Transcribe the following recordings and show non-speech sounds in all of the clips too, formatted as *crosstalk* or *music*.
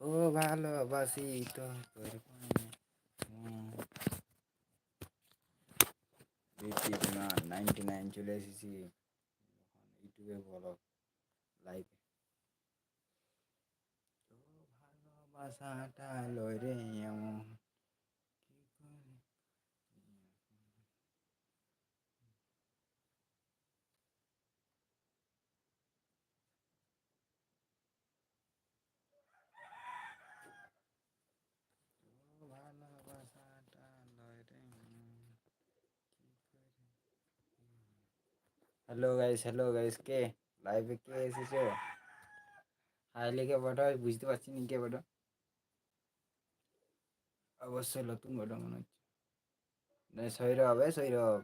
ও ভালোবাসি তো ninety nine চলে এসেছি। ইউটিউবে বলো লাইভে ভালোবাসাটা লয় রে এমন কি করে তো ভালোবাসাটা লয় রে এমন কি করে হ্যালো গাইস হ্যালো গাইস কে? লাইভে কে এসেছ? হাই লিখে পাঠাও বুঝতে পারছি না কে পাঠাও। অবশ্যই নতুন পাঠাও, মনে হচ্ছে। সৈরভ হবে সৈরভ।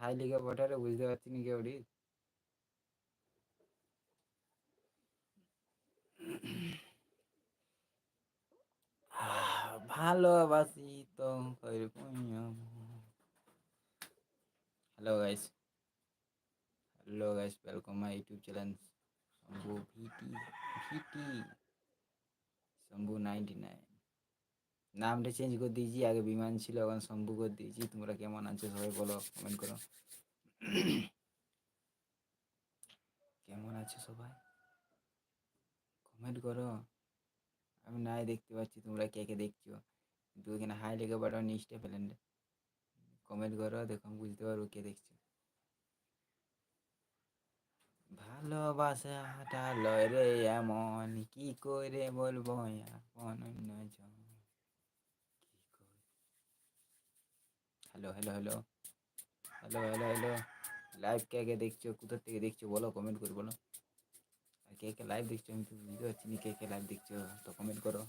হাই লিখে পাঠালে বুঝতে পারছি না কে ওটি ভালোবাসি তো hello guys hello guys welcome my YouTube channel Shambhu V T V T Shambhu ninety nine নামটা চেঞ্জ করে দিয়েছি, আগে বিমান ছিল, এখন শম্ভু করে দিয়েছি। তোমরা কেমন আছো সবাই বলো কমেন্ট করো। কেমন আছো সবাই? কমেন্ট করো। আমি নাই দেখতে পাচ্ছি, তোমরা কে কে দেখছ। কিন্তু এখানে হাই লেখা পাঠাও নিচটা ফেলেন কমেন্ট করো, দেখো, আমি বুঝতে পারব কে দেখছ। ভালোবাসাটা লয় রে এমন, কি করে বলব আপন অন্যজন hello hello hello hello hello hello live কে কে দেখছ? কোথা থেকে দেখছ? বলো কমেন্ট করে বলো। আর কে কে লাইভ দেখছ? আমি তো বুঝতে পারছি না কে কে লাইভ দেখছ, তো কমেন্ট করো।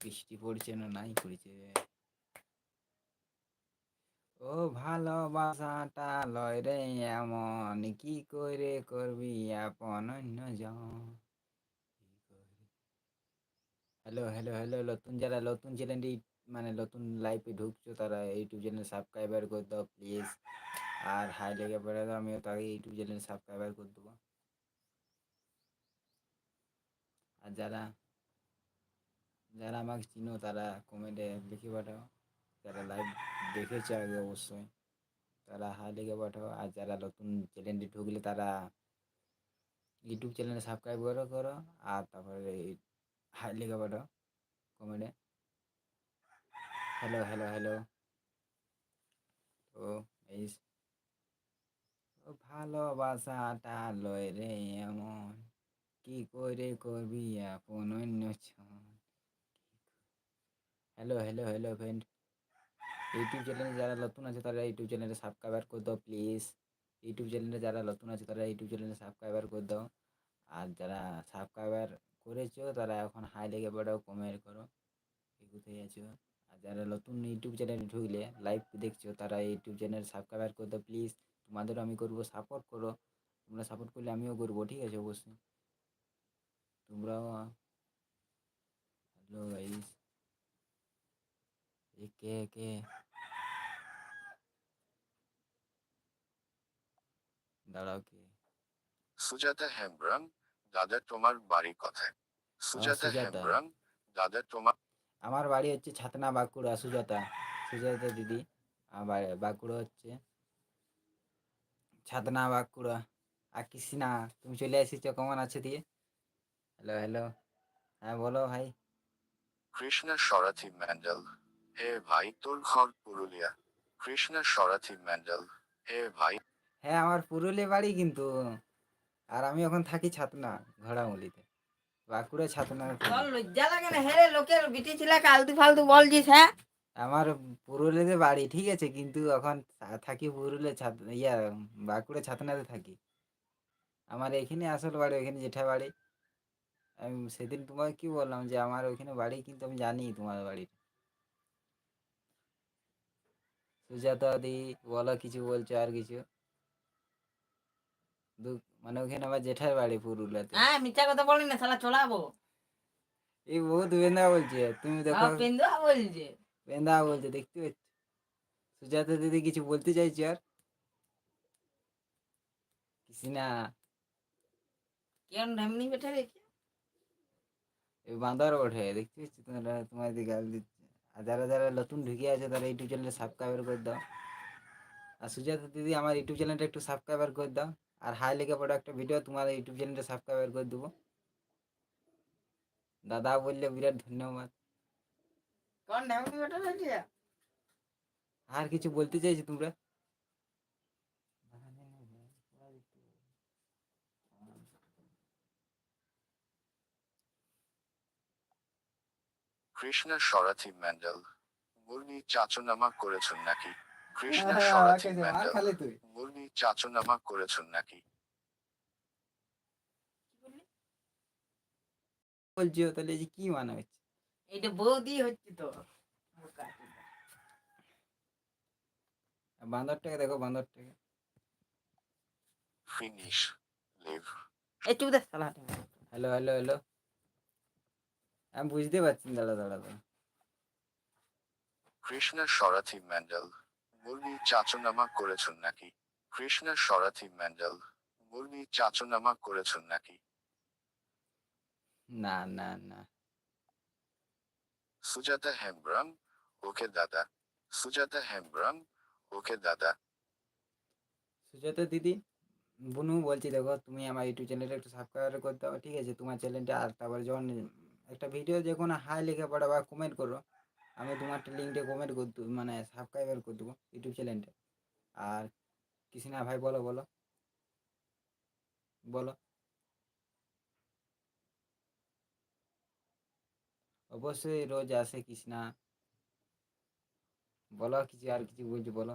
বৃষ্টি পড়ছে না নাই পড়ছে? ও ভালোবাসাটা লয় রে এমন। কি করে করবি আপন অন্যজন হ্যালো হ্যালো হ্যালো, নতুন যারা নতুন চ্যানেলটি মানে নতুন লাইভে ঢুকছো তারা ইউটিউব চ্যানেল সাবস্ক্রাইবার করে দাও প্লিজ। আর হাই লেগে পড়ে দাও, আমিও তাকে ইউটিউব চ্যানেল সাবস্ক্রাইবার করে দেবো। আর যারা যারা আমাকে চিনো তারা কমেন্টে লিখে পাঠাও। যারা লাইভ দেখেছে আগে অবশ্যই, তারা হাই লেগে পাঠাও। আর যারা নতুন চ্যানেলটি ঢুকলে তারা ইউটিউব চ্যানেলে সাবস্ক্রাইব করো করো, আর তারপরে হাই লেগে পাঠাও কমেন্টে হ্যালো হ্যালো হ্যালো তো এই ভালোবাসাটা লয় রে এমন, কি করে করবি আপন অন্য hello hello hello friend YouTube চ্যানেলে যারা নতুন আছে, তারা ইউটিউব চ্যানেলে সাবস্ক্রাইবার করে দাও প্লিজ ইউটিউব চ্যানেলে যারা নতুন আছে, তারা ইউটিউব চ্যানেলে সাবস্ক্রাইবার করে দাও। আর যারা সাবস্ক্রাইবার করেছ, তারা এখন হাই লেগে পড়াও কমেন্ট করো। কোথায় আছো। আর যারা নতুন ইউটিউব চ্যানেলে ঢুকলে লাইভ দেখছ, তারা ইউটিউব চ্যানেল সাবস্ক্রাইবার করে দাও প্লিজ তোমাদেরও আমি করব সাপোর্ট করো। তোমরা সাপোর্ট করলে আমিও করব, ঠিক আছে, অবশ্যই। তোমরাও হ্যালো গাইস কে কে দাঁড়াও কে সুজাতা হেমব্রম দাদা তোমার বাড়ি কোথায় সুজাতা সুজাতা। হেমব্রম দাদা তোমার আমার বাড়ি হচ্ছে ছাতনা বাঁকুড়া সুজাতা। সুজাতা দিদি আমার বাঁকুড়া হচ্ছে ছাতনা বাঁকুড়া। আর কৃষ্ণা তুমি চলে এসেছ কেমন আছো দিয়ে? হ্যালো হ্যালো হ্যাঁ বলো ভাই। কৃষ্ণা সরাথি ম্যান্ডেল। হে ভাই তোর ঘর পুরুলিয়া। কৃষ্ণা সরাথি ম্যান্ডেল। হে ভাই। হ্যাঁ আমার পুরুলিয়া বাড়ি কিন্তু। আর আমি এখন থাকি ছাতনা ঘোড়ামুলিতে। বাঁকুড়া ছাতনা লজ্জা লাগে না হ্যাঁ লোকের? বিটি ছেলেকে আলতু ফালতু বলছিস হ্যাঁ? আমার পুরুলিয়াতে বাড়ি ঠিক আছে কিন্তু এখন থাকি পুরুলিয়া ছাত ইয়া বাঁকুড়া ছাতনাতে থাকি। আমার এখানে আসল বাড়ি ওইখানে জেঠা বাড়ি। আমি সেদিন তোমাকে কি বললাম যে আমার ওইখানে বাড়ি কিন্তু আমি জানি তোমার বাড়ি সুজাতা দি বলো কিছু বলছো আর কিছু? মানে ওখানে আমার জেঠার বাড়ি পুরুলিয়াতে। হ্যাঁ মিথ্যা কথা বলি না শালা চড়াবো এই বহুত বেন্দা বলছে তুমি দেখো। আমার বলছে। বেন্দা বলছে দেখতে পাচ্ছ? সুজাতা দিদি কিছু বলতে চাইছি আর? কিছু না। কেন ঢেমনি বেঠে রেখে বাঁদর ওঠে দেখতে পাচ্ছি তোমরা? তোমার দিকে গাল দিচ্ছে। আর যারা যারা নতুন ঢুকে আছে তারা ইউটিউব চ্যানেলে সাবস্ক্রাইবার করে দাও। আর সুজাতা দিদি আমার ইউটিউব চ্যানেলটা একটু সাবস্ক্রাইবার করে দাও। আর হাই লেগে পড়ো একটা ভিডিও তোমার ইউটিউব চ্যানেলটা সাবস্ক্রাইবার করে দেবো। দাদা বললে বিরাট ধন্যবাদ। কোন ঢেমনি বেঠে রেখে আর কিছু বলতে চাইছি তোমরা? কৃষ্ণা সরাথি ম্যান্ডেল। মুরনি চাচনামা করেছেন নাকি? কৃষ্ণা হ্যাঁ, সরাথি আর ম্যান্ডেল। মুরনি চাচনামা করেছেন নাকি? বলছিও তাহলে এই যে কি মানে হচ্ছে? এইটা বৌদি হচ্ছে তো। বান্দরটাকে দেখো বান্দরটাকে। ফিনিশ। লিভ। এই চুপ দে শালা হ্যালো হ্যালো হ্যালো। আমি বুঝতে পারছি না, দাঁড়া দাঁড়া দাঁড়া। কৃষ্ণা সরাথি ম্যান্ডেল মুরনি চাচনামা করেছেন নাকি? কৃষ্ণা সরাথি ম্যান্ডেল মুরনি চাচনামা করেছেন নাকি? না না না। সুজাতা হেমব্রম ওকে দাদা। সুজাতা হেমব্রম ওকে দাদা। সুজাতা দিদি বুনু বলছি দেখো তুমি আমার ইউটিউব চ্যানেলে একটু সাবস্ক্রাইব করে দাও ঠিক আছে? তোমার চ্যানেলটা আর তারপরে যখন একটা ভিডিও যে কোনো হাই লিখে পড়ো বা কমেন্ট করো, আমি তোমারটা লিঙ্কটা কমেন্ট করে দেবো মানে সাবস্ক্রাইবার করে দেবো ইউটিউব চ্যানেলটা আর কৃষ্ণা ভাই বলো বলো। বলো। অবশ্যই রোজ আসে কৃষ্ণা। বলো কিছু, আর কিছু বলছো, বলো।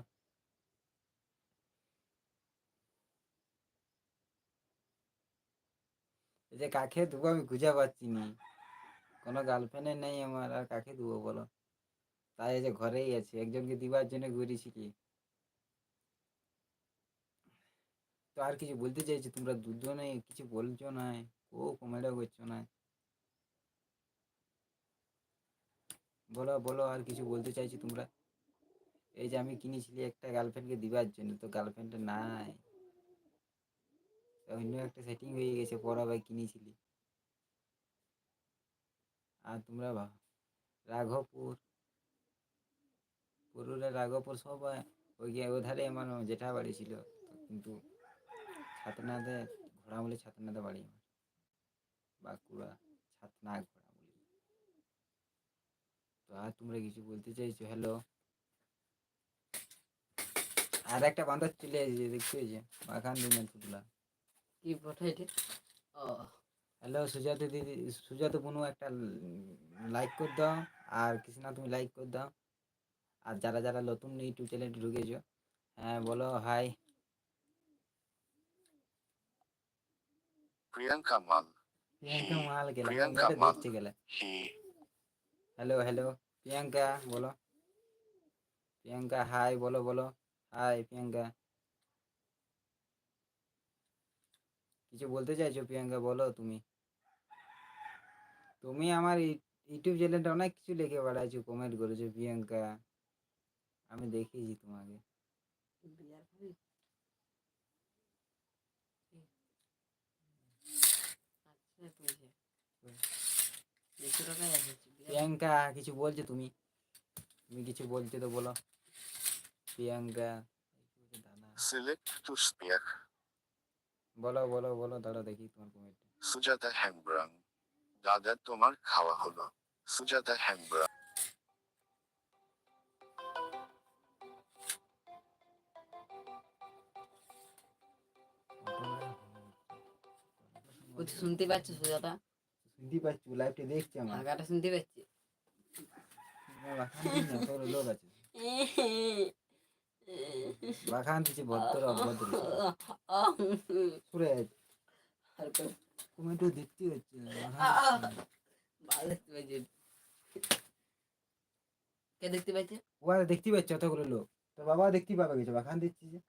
যে কাকে দেবো আমি খুঁজে পাচ্ছি নি। কোনো গার্লফ্রেন্ডের নেই আমার, আর কাকে দেবো বলো? তাই এই যে ঘরেই আছে, একজনকে দিবার জন্য ঘুরেছি কি? তো আর কিছু বলতে চাইছি? তোমরা দুজনে কিছু বলছো না? ও কমেডিও করছ না? বলো বলো, আর কিছু বলতে চাইছি তোমরা? এই যে আমি কিনেছিলি একটা গার্লফ্রেন্ডকে দিবার জন্য, তো গার্লফ্রেন্ডটা নাই। অন্য একটা সেটিং হয়ে গেছে পড়া ভাই কিনেছিলি। আর তোমরা রাঘবপুর। পুরুলিয়া, রাঘবপুর সবাই ওই গিয়ে ওধারে আমার জেঠা বাড়ি ছিল কিন্তু ছাতনাতে, ঘোড়ামুলি ছাতনাতে বাড়ি আমার। বাঁকুড়া ছাতনা ঘোড়ামুলি। তো আর তোমরা কিছু বলতে চাইছো? হ্যালো আর একটা বান্ধব চলে এসেছে দেখতে পেয়েছে মাখান দিনের পুতলা। কি পাঠাইছে ও। হ্যালো সুজাতা দিদি সুজাতা বুনু একটা লাইক করে দাও। আর কৃষ্ণা তুমি লাইক করে দাও। আর যারা যারা নতুন ইউটিউব চ্যানেলটি ঢুকেছো হ্যাঁ বলো হাই প্রিয়াঙ্কা মাল। প্রিয়াঙ্কা মাল গেলে প্রিয়াঙ্কা মাল। গেলে। হ্যালো হ্যালো প্রিয়াঙ্কা বলো। প্রিয়াঙ্কা হাই বলো বলো। হাই প্রিয়াঙ্কা। কিছু বলতে চাইছো প্রিয়াঙ্কা বলো তুমি। তুমি আমার ইউটিউব চ্যানেলটা অনেক কিছু লিখে বেড়াইছো কমেন্ট করেছ প্রিয়াঙ্কা। আমি দেখেছি তোমাকে। প্রিয়াঙ্কা কিছু বলছো তুমি? তুমি কিছু বলছো তো বলো। প্রিয়াঙ্কা সিলেক্ট টু বলো বলো বলো দাঁড়া দেখি তোমার কমেন্ট সুজাতা হেমব্রম দাদা তোমার খাওয়া হলো। সুজাতা হেমব্রম কিছু শুনতে পাচ্ছি সুজাতা? শুনতে পাচ্ছি লাইভটা দেখছি আমার। আগাটা শুনতে পাচ্ছি? লোক আছে। বাখান দিচ্ছে ভদ্র অভদ্র। *laughs* সুরে কমেন্টও দেখতে হচ্ছে কে দেখতে পাচ্ছে ওরা দেখতে পাচ্ছে অতগুলো লোক। তোর বাবা দেখতে পাবে কিছু বাখান দিচ্ছি যে।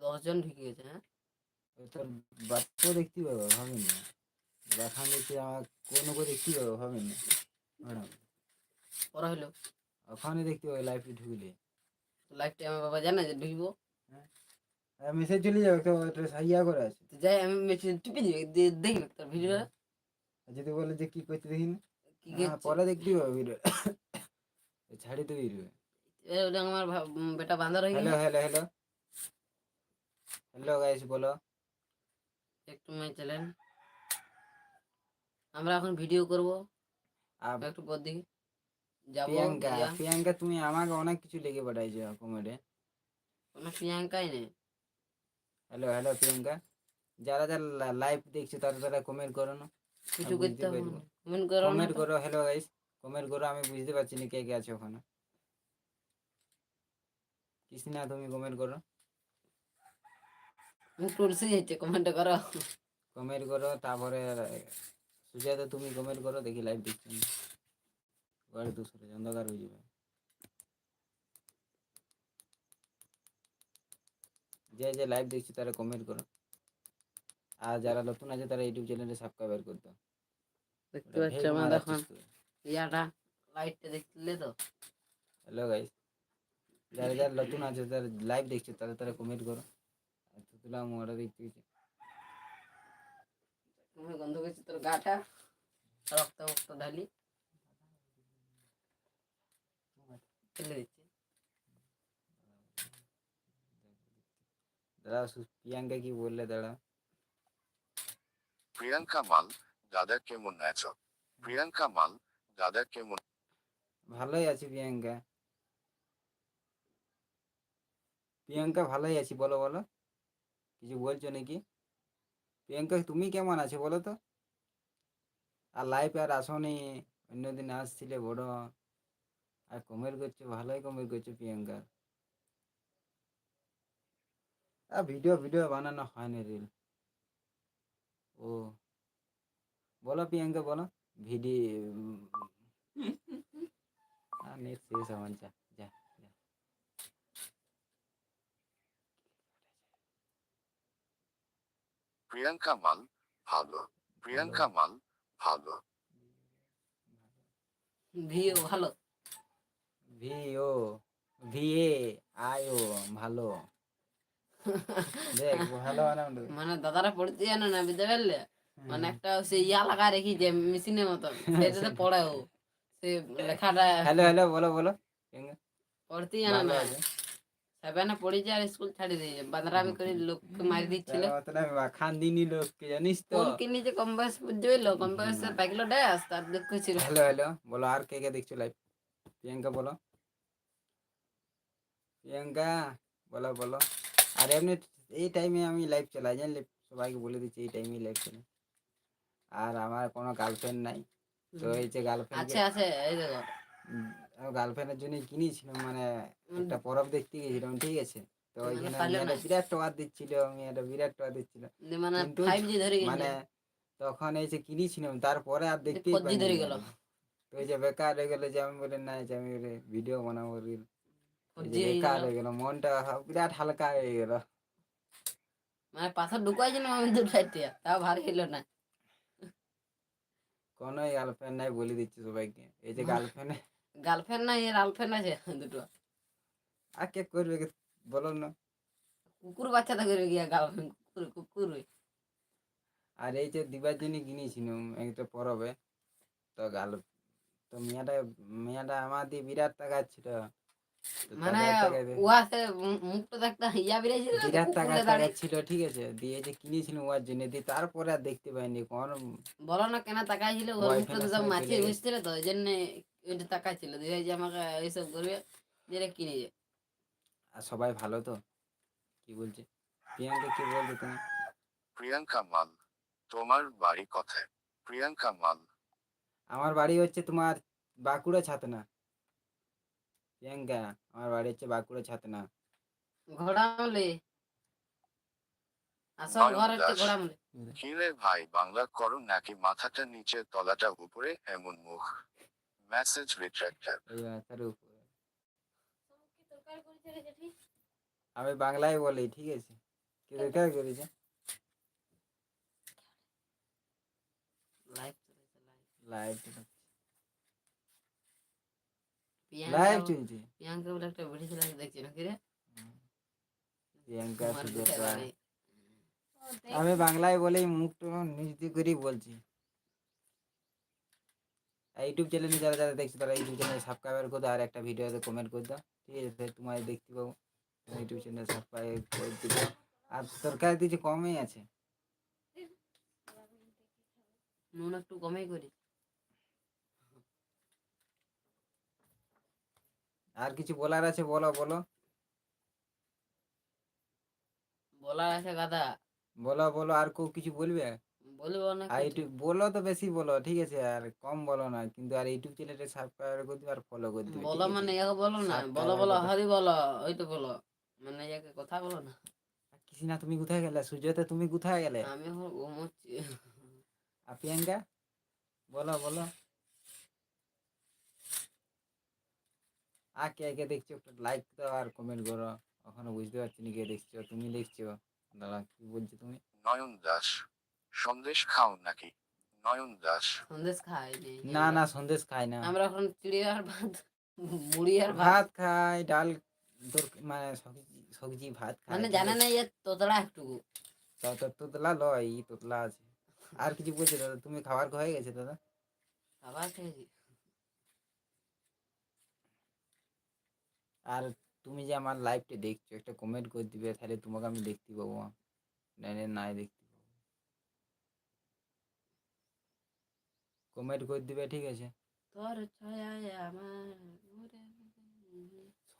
দশজন ঢুকে গেছে হ্যাঁ? তোর বাচ্চাও দেখতে পাবে ভাবেন না। বাখান দিচ্ছে আমার কোনো কেউ দেখতে পাবে ভাবেন না। ম্যাডাম পড়া হলো? ওখানে দেখতে পাবে লাইফে ঢুকলে। লাইফটা আমার বাবা জানে যে ঢুকবো। মেসেজ চলে যাবে তো এটা সাইয়া করে আছে। তো যাই আমি মেশিন টিপে দিয়ে দেখবি তোর ভিডিও আর যদি বলে যে কি করতে দেখিনি। কি কি হ্যাঁ, পরে দেখবি ভিডিও ছাড়ি তো দিবে ওটা আমার বেটা রয়ে হ্যালো গেল হ্যালো হ্যালো হ্যালো গাইস বলো। একটু মাই চ্যানেল আমরা এখন ভিডিও করব। আর একটু পর দিকে যাব প্রিয়াঙ্কা প্রিয়াঙ্কা। তুমি আমাকে অনেক কিছু লিখে পাঠাইছো কমেন্টে কোনো প্রিয়াঙ্কাই নেই। হ্যালো হ্যালো প্রিয়াঙ্কা যারা যারা লাইভ দেখছ তারা তারা কমেন্ট করো না কিছু বুঝতে করতে হবে পারব। কমেন্ট করো না কমেন্ট তো। করো হ্যালো গাইস কমেন্ট করো আমি বুঝতে পারছি না কে কে আছে ওখানে। কৃষ্ণা তুমি কমেন্ট করো। মুখ টুলসে যাচ্ছে কমেন্ট করো। কমেন্ট করো তারপরে সুজাতা তুমি কমেন্ট করো দেখি লাইভ দেখছি না। ঘরে তো সরে অন্ধকার হয়ে যাবে। যে যে লাইভ দেখছি তারা কমেন্ট করো। আর যারা নতুন আছে তারা ইউটিউব চ্যানেলে সাবস্ক্রাইব করে দাও। দেখতে পাচ্ছ আমার এখন ইয়াটা লাইটটা দেখলে তো। হ্যালো গাইস যারা যারা নতুন আছে যারা লাইভ দেখছে তারা তারা কমেন্ট করো। তুলাম ওরা দেখতে গেছে তুমি গন্ধ করছি তোর গাটা? রক্ত রক্ত ঢালি। ফেলে দিচ্ছি। দাদা প্রিয়াঙ্কা কি বললে দাদা প্রিয়াঙ্কা মাল দাদা কেমন আছো প্রিয়াঙ্কা মাল দাদা কেমন ভালোই আছি প্রিয়াঙ্কা। প্রিয়াঙ্কা ভালোই আছি বলো বলো। কিছু বলছো নাকি? প্রিয়াঙ্কা তুমি কেমন আছো বলো তো। আর লাইফ আর আসনি অন্যদিন আসছিলে বড়। আর কমেন্ট করছ ভালোই কমেন্ট করছ প্রিয়াঙ্কা। ভিডিও ভিডিও বানানো হয় না রিল ও। বলো প্রিয়াঙ্কা বলো। ভিডিও নেট শেষ আমার যা যা যা। প্রিয়াঙ্কা মাল ভালো। প্রিয়াঙ্কা মাল ভালো। ভিও ভালো। ভি ও ভি এ আই ও ভালো। মানে দাদারা পড়তে জানে না বুঝতে পারলে? মানে একটা সে ইয়া লাগা রেখি যে মেশিনের মতন সেটাতে *laughs* পড়ে ও সে লেখাটা হ্যালো হ্যালো বলো বলো। পড়তে জানে না। আছে? সেভেনে পড়েছে আর স্কুল ছাড়ি দিয়েছে বাদরামি করে লোককে মারি দিচ্ছিল। আমি বা- লোককে জানিস তো? কোন কি নিজে কম বয়স বুঝলো কম বয়সে পাইলো ড্যাস তার দুঃখ ছিল। হ্যালো হ্যালো বলো আর কে কে দেখছ লাইভ প্রিয়াঙ্কা বলো। প্রিয়াঙ্কা বলো বলো। আর এমনি এই টাইমে আমি লাইভ চালাই জানলে? সবাইকে বলে দিচ্ছি এই টাইমে লাইভ চালাই। আর আমার কোনো গার্লফ্রেন্ড নাই। তো এই যে গার্লফ্রেন্ড আছে আছে এই দেখো। গার্লফ্রেন্ডের জন্য কিনেছিলাম মানে একটা পরব দেখতে গেছিলাম ঠিক আছে? তো মানে ওইখানে বিরাট টাওয়ার দিচ্ছিল আমি একটা বিরাট টাওয়ার দিচ্ছিল মানে গেছে। মানে তখন এই যে কিনেছিলাম তারপরে আর দেখতেই 4G পাইনি তো ওই যে বেকার হয়ে গেল যে আমি বলে না যে আমি ভিডিও বানাবো রিল 4G যে বেকার হয়ে গেল মনটা বিরাট হালকা হয়ে গেল। মানে পাথর ঢুকাইছিল আমি দু সাইডে তাও ভারী হইল না। কোনো গার্লফ্রেন্ড নাই বলে দিচ্ছি সবাইকে। এই যে গার্লফ্রেন্ড গার্লফ্রেন্ড নাই এর গার্লফ্রেন্ড আছে দুটো। আর কে করবে বলো না। কুকুর বাচ্চাটা করে গিয়া গার্লফ্রেন্ড কুকুর কুকুর আর এই যে দিবার জন্য কিনেছিলাম একটা পরবে। তো গাল তো মেয়েটা মেয়েটা আমার দিয়ে বিরাট টাকা ছিল তো মানে টাকা- টাকা দিয়ে- উহাতে মু- মুখটা দেখতে ইয়া বেরিয়েছিল বিরাট টাকা কুকুরে ছিল ঠিক আছে দিয়ে যে কিনেছিলাম ওর জন্য দিয়ে তারপরে আর দেখতে পাইনি কোন বলো না কেন তাকাইছিল ওর মুখটা এর সব মাছিয়ে বসছিল তো ওই জন্য ওইটা তাকাইছিল দিয়ে যে আমাকে এইসব করবে যেটা কিনে যে আর সবাই ভালো তো? কি বলছে? প্রিয়াঙ্কা কি বলছো তুমি প্রিয়াঙ্কা মাল তোমার বাড়ি কোথায়? প্রিয়াঙ্কা মাল। আমার বাড়ি হচ্ছে তোমার বাঁকুড়া ছাতনা। প্রিয়াঙ্কা আমার বাড়ি হচ্ছে বাঁকুড়া ছাতনা। ঘোড়া মলে আসল ঘর হচ্ছে দাস। ঘোড়া ভাই বাংলা করো নাকি মাথাটা নিচে তলাটা উপরে এমন মুখ। মেসেজ রিট্রাক্টার মাথার উপরে। আমি বাংলায় বলি ঠিক আছে? কি দরকার করেছে? লাইভ লাইভ লাইভ চলছে প্রিয়াঙ্কা বলে একটা ভিডিও ছিল দেখছি নাকি রে? প্রিয়াঙ্কা আমি বাংলায় বলেই মুখটা করেই বলছি। ইউটিউব চ্যানেলে যারা যারা দেখছ তারা ইউটিউব চ্যানেলে সাবস্ক্রাইবার করে দাও আর একটা ভিডিওতে কমেন্ট করে দাও। ঠিক আছে তোমার দেখতে পাবো। ইউটিউব চ্যানেল সাবস্ক্রাইব করে দিবে আর তরকারি দিয়েছে কমই আছে। নুন একটু কমেই করি। আর কিছু বলার আছে? বলো বলো। বলার আছে কথা বলো বলো আর কেউ কিছু বলবে? বলব না আর কিছু। ইউটিউব বলো তো বেশি বলো ঠিক আছে? আর কম বলো না কিন্তু আর ইউটিউব চ্যানেলটা সাবস্ক্রাইব করে দিবে আর ফলো করে দিবে বলো মানে? ইয়াকে বলো না বলো বলো। হরি বলো ওই তো বলো। মানে ইয়াকে কথা বলো না। আর কিছু না তুমি কোথায় গেলে? সুজয়তা তুমি কোথায় গেলে? আমি ঘুমোচ্ছি। আর প্রিয়াঙ্কা? বলো বলো। আর কে কে দেখছ একটু লাইক দাও আর কমেন্ট করো। এখনও বুঝতে পারছি না কে দেখছ তুমি দেখছ? দাদা কি বলছো তুমি? নয়ন দাস সন্দেশ খাও নাকি? নয়ন দাস। সন্দেশ খাইনি না না সন্দেশ খাই না। আমরা এখন চিড়িয়ার ভাত মুড়ি আর ভাত। খাই ডাল মানে সবজি সবজি ভাত খাই মানে জানে আছে? না ইয়ে তোতলা একটু তোতলা লয় ই তোতলা আছে। আর কিছু বলছো দাদা তুমি খাবার হয়ে গেছে দাদা? খাবার খেয়েছি। আর তুমি যে আমার লাইভটা দেখছ একটা কমেন্ট করে দিবে তাহলে তোমাকে আমি দেখতে পাবো নাইলে নাই দেখতে পাবো। কমেন্ট করে দিবে ঠিক আছে।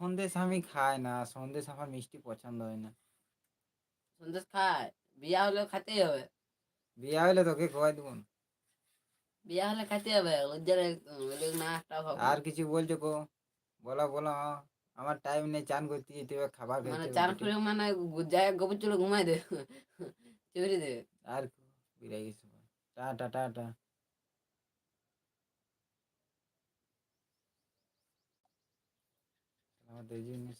সন্দেশ আমি খাই না সন্দেশ আমার মিষ্টি পছন্দ হয় না। সন্দেশ খায়? বিয়া হলে খেতেই হবে। বিয়ে হলে তোকে খাওয়াই দেবো। বিয়া হলে খেতে হবে লজ্জার না একটা আর কিছু বলছো কো? বলো বলো হ্যাঁ। আমার টাইম নেই চান করতে যেতে হবে খাবার খেতে মানে হবে, চার ঠিক করে মানে যায় গোবর চলে ঘুমাই দে চুরি দে। আর বিরাই গেছে টাটা টাটা আমাদের জিনিস